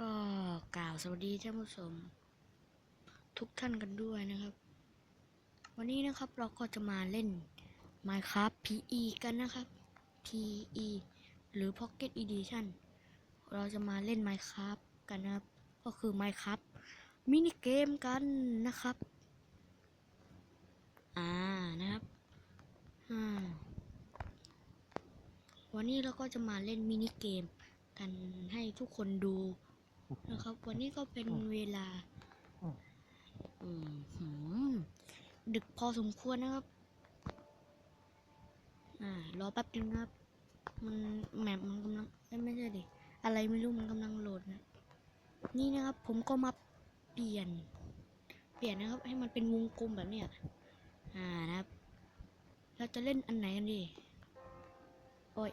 ก็กล่าวสวัสดีท่านผู้ชมทุกท่านกันด้วยนะครับ วันนี้นะครับเราก็จะมาเล่น Minecraft PE กันนะครับ PE หรือ Pocket Edition เราจะมาเล่น Minecraft กันนะครับ ก็คือ Minecraft มินิเกมกันนะครับ อ่านะครับวันนี้เราก็จะมาเล่นมินิเกมกันให้ทุกคนดู นะครับ วันนี้ก็เป็นเวลาอืมหืมดึกพอสมควรนะครับอ่ารอแป๊บนึงนะครับ มันแมปมันกำลังเอ้ยไม่ใช่ดิอะไรไม่รู้มันกำลังโหลดนะนี่นะครับ ผมก็มาเปลี่ยน เปลี่ยนนะครับ ให้มันเป็นวงกลมแบบเนี้ยอ่านะครับ เราจะเล่นอันไหนกันดีโอ้ย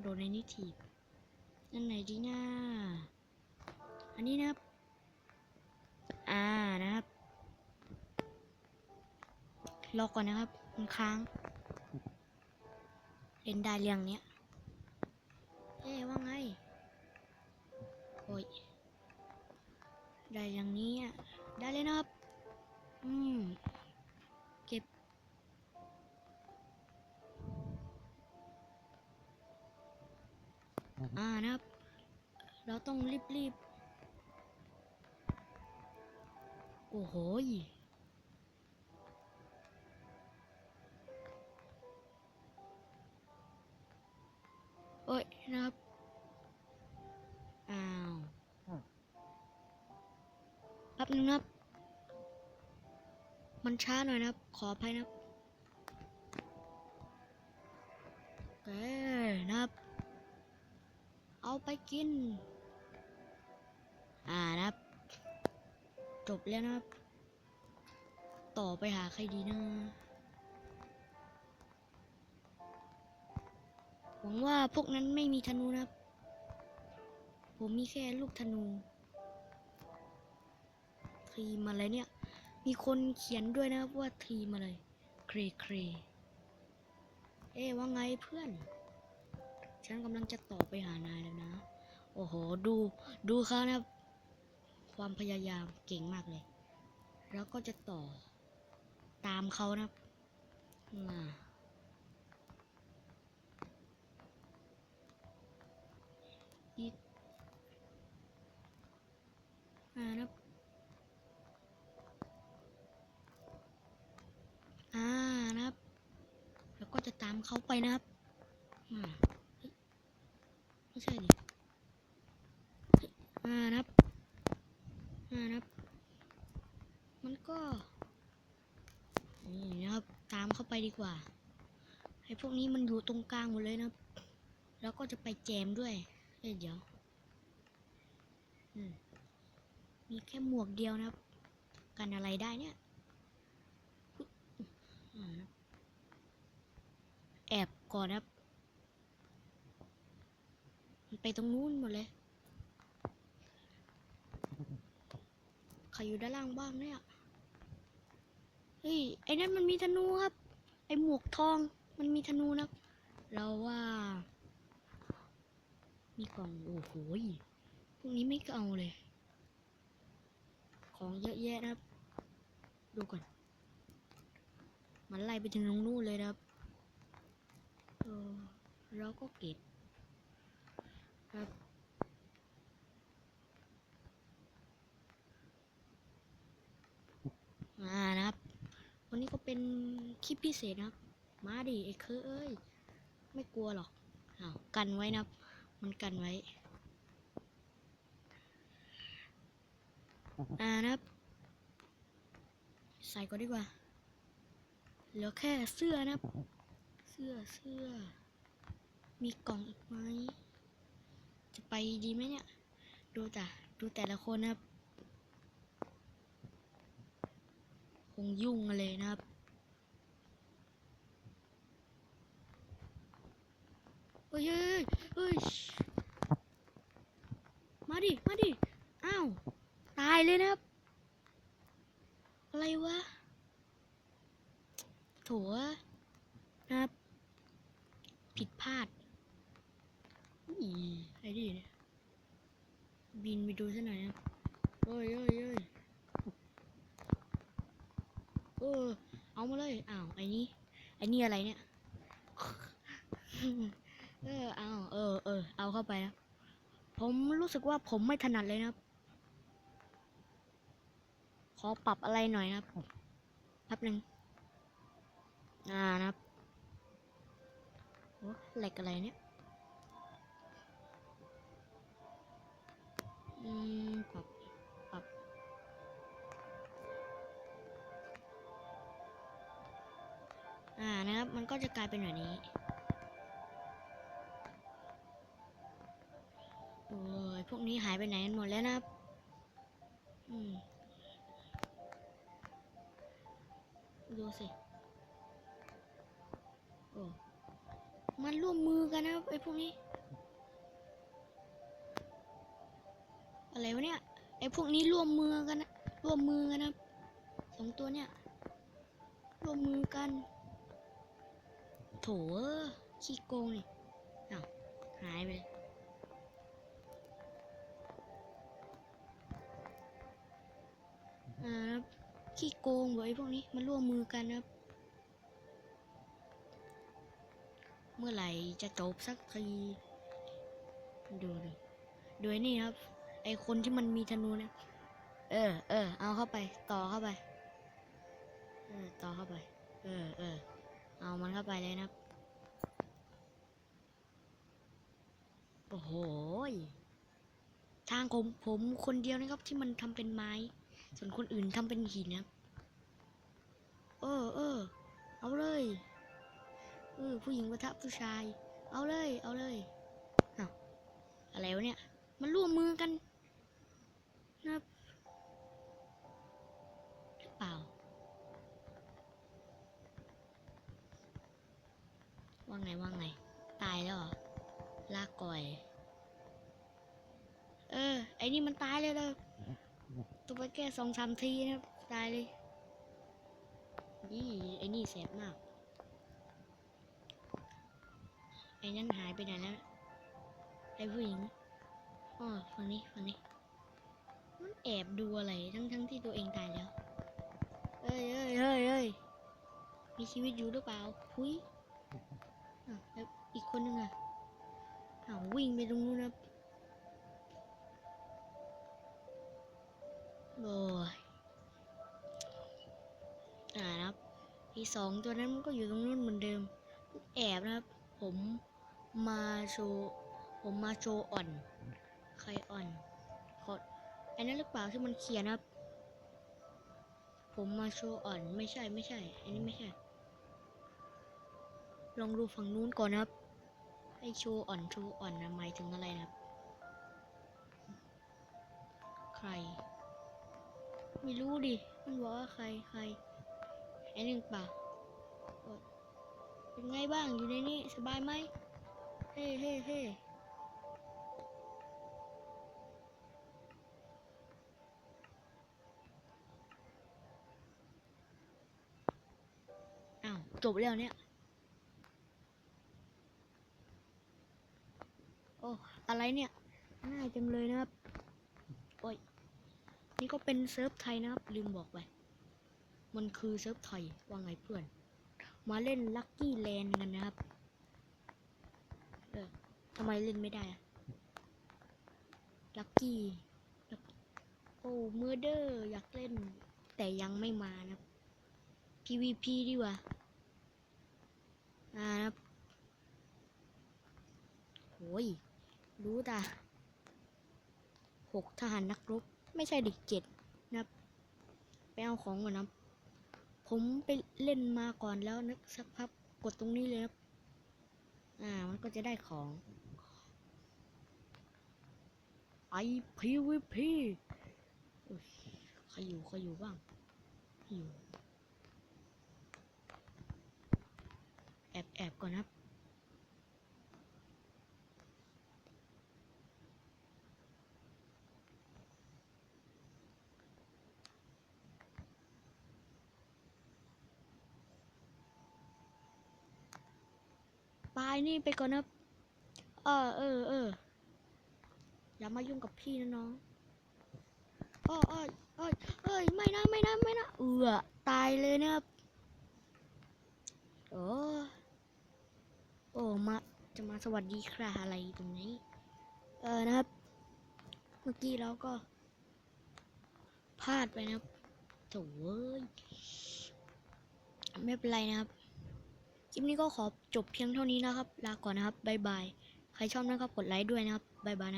โดนในนี้ทีบอันไหนดีนะ อันนี้นะครับ อ่านะครับ รอก่อนนะครับ มันค้าง เล่นได้เรื่องเนี้ยเอ๊ว่าไง โอ้ย ได้อย่างนี้อะได้เลยนะครับ อืม เก็บ อ่านะครับ เราต้องรีบรีบๆ โอ้โหยโอ้ยนะครับ อ้าวแป๊บนึงนะครับ มันช้าหน่อยนะครับ ขออภัยนะครับโอเคนะครับ เอาไปกิน อ่านะครับ จบแล้วนะครับ ต่อไปหาใครดีนะหวังว่าพวกนั้นไม่มีธนูนะ ผมมีแค่ลูกธนูทีมอะไรเนี่ย มีคนเขียนด้วยนะว่าทีมอะไร เครเครเอ๊ว่าไงเพื่อน ฉันกำลังจะต่อไปหานายแล้วนะ โอ้โห ดู ดูเขานะ ความพยายามเก่งมากเลย แล้วก็จะต่อตามเขานะครับน่ะอีกอ่านะครับอ่านะครับ แล้วก็จะตามเขาไปนะครับอ่าไม่ใช่ดิอ่านะครับ นะครับ มันก็นี่นะครับ ตามเข้าไปดีกว่า ให้พวกนี้มันอยู่ตรงกลางหมดเลยนะครับ แล้วก็จะไปแจมด้วยเอ้ยเดี๋ยวมีแค่หมวกเดียวนะครับ กันอะไรได้เนี่ยแอบก่อนนะครับมันไปตรงนู้นหมดเลย ใค รอยู่ด้านล่างบ้างเนี่ย เฮ้ย ไอ้นั่นมันมีธนูครับ ไอ้หมวกทองมันมีธนูนะ เราว่า มีกล่อง โอ้โหพวกนี้ไม่เอาเลย ของเยอะแยะนะครับ ดูก่อน มันไล่ไปถึงตรงนู้นเลยนะครับเออเราก็เก็บครับ อ่านะครับ วันนี้ก็เป็นคลิปพิเศษนะครับ มาดิไอ้เคอเอ้ย ไม่กลัวหรอกอ้าวกันไว้นะครับ มันกันไว้อ่านะครับ ใส่ก็ดีกว่า เหลือแค่เสื้อนะครับ เสื้อเสื้อ มีกล่องอีกไหม จะไปดีไหมเนี่ย ดูแต่ดูแต่ละคนนะครับ งยุ่งเลยนะครับเฮ้ยเฮ้ยมาดิ มาดิ อ้าว ตายเลยนะครับ อะไรวะโถนะครับ ผิดพลาดอีไอ้ดิบินไปดูซะหน่อยนะเอ้ยเอ้ยเอ้ยเออเอ้าวไอ้นี่ไอ้นี่อะไรเนี่ย เออเอาเออเออเอาเข้าไปนะผมรู้สึกว่าผมไม่ถนัดเลยนะครับ ขอปรับอะไรหน่อยนะครับแป๊บหนึ่งอ่านะครับโอ้เหล็กอะไรเนี่ย อืมปรับ อ่านะครับ มันก็จะกลายเป็นแบบนี้โอ้ยพวกนี้หายไปไหนกันหมดแล้วนะครับ อืม ดูสิ โอ้ มันร่วมมือกันนะครับไอ้พวกนี้ อะไรวะเนี่ย ไอ้พวกนี้ร่วมมือกันนะ ร่วมมือกันนะสองตัวเนี่ย ร่วมมือกัน โถเออขี้โกงนี่อ้าวหายไปเลยอ่าครับขี้โกงเว้พวกนี้มันร่วมมือกันนะครับ เมื่อไหร่จะจบสักทีดูดิดูไอ้นี่ครับ ไอคนที่มันมีธนูเนี่ยเออเออเอาเข้าไป ต่อเข้าไป เออ ต่อเข้าไป เออเออ เอามันเข้าไปเลยนะครับ โอ้โหทางของผมคนเดียวนะครับที่มันทำเป็นไม้ ส่วนคนอื่นทำเป็นหินนะครับ เออเออเอาเลยเออผู้หญิงปะทะผู้ชาย เอาเลย เอาเลยอ้าอะไรวะเนี่ย มันร่วมมือกันนะครับหรือเปล่า ว่าไงว่าไง ตายแล้วเหรอ ลากก่อย เออ ไอ้นี่มันตายเลยเลยตัวไปแค่สองสามทีนะครับ ตายเลย ยี่ไอ้นี่แสบมาก ไอ้นั่นหายไปไหนแล้ว ไอ้ผู้หญิงอ๋อฝั่งนี้ฝั่งนี้ มันแอบดูอะไร ทั้งทั้งที่ตัวเองตายแล้วเอ้ยเอ้ยเอ้ยเอ้ยมีชีวิตอยู่หรือเปล่า พุ้ยอะแล้ว อีกคนนึงอะอ้าววิ่งไปตรงนู้นนะโอ้ยอ่านะครับอีสองตัวนั้นมันก็อยู่ตรงนู้นเหมือนเดิม แอบนะครับ ผมมาโชว์ผมมาโชว์อ่อน ใครอ่อนขออันนั้นหรือเปล่าที่มันเขียนนะครับ ผมมาโชว์อ่อนไม่ใช่ไม่ใช่ อันนี้ไม่ใช่ ลองดูฝั่งนู้นก่อนนะครับ ไอชว์อ่อนชว์อ่อนนะหมายถึงอะไรนะครับ ใคร ไม่รู้ดิ มันบอกว่าใครใครไอหนึ่งป่าเป็นไงบ้างอยู่ในนี้สบายไหม เฮ้เฮ้เฮ้อ้าวจบแล้วเนี่ย อ้อะไรเนี่ยง่ายจังเลยนะครับโอ้ยนี่ก็เป็นเซิร์ฟไทยนะครับ ลืมบอกไป มันคือเซิร์ฟไทย ว่าไงเพื่อน มาเล่นลัคกี้แลนด์กันนะครับ เออทำไมเล่นไม่ได้อะลัคกี้ โอ้เมอร์เดอร์อยากเล่น แต่ยังไม่มานะครับ PVP ดีกว่าอ่านะครับโอ้ย รู้ตาหกทหารนักรบ ไม่ใช่ดิเจ็ดนะครับ ไปเอาของก่อนนะผมไปเล่นมาก่อนแล้วนึกสักพักกดตรงนี้เลยครับ อ่า มันก็จะได้ของไอ PVP อุ๊ยใครอยู่ใครอยู่บ้างอยู่ แอบแอบก่อนครับายนี่ไปก่อนครับเออเออเอออย่ามายุ่งกับพี่นะน้องอ้ออ้ออ้อยเอ้ยไม่นะไม่นะไม่นะเอือตายเลยนะครับโอ้โอ้มาจะมาสวัสดีครับอะไรตรงนี้ เออนะครับ เมื่อกี้เราก็พลาดไปนะครับโถ่เว้ยไม่เป็นไรนะครับ คลิปนี้ก็ขอจบเพียงเท่านี้นะครับ ลาก่อนนะครับ บ๊ายบาย ใครชอบนะครับ กดไลค์ด้วยนะครับ บ๊ายบายนะ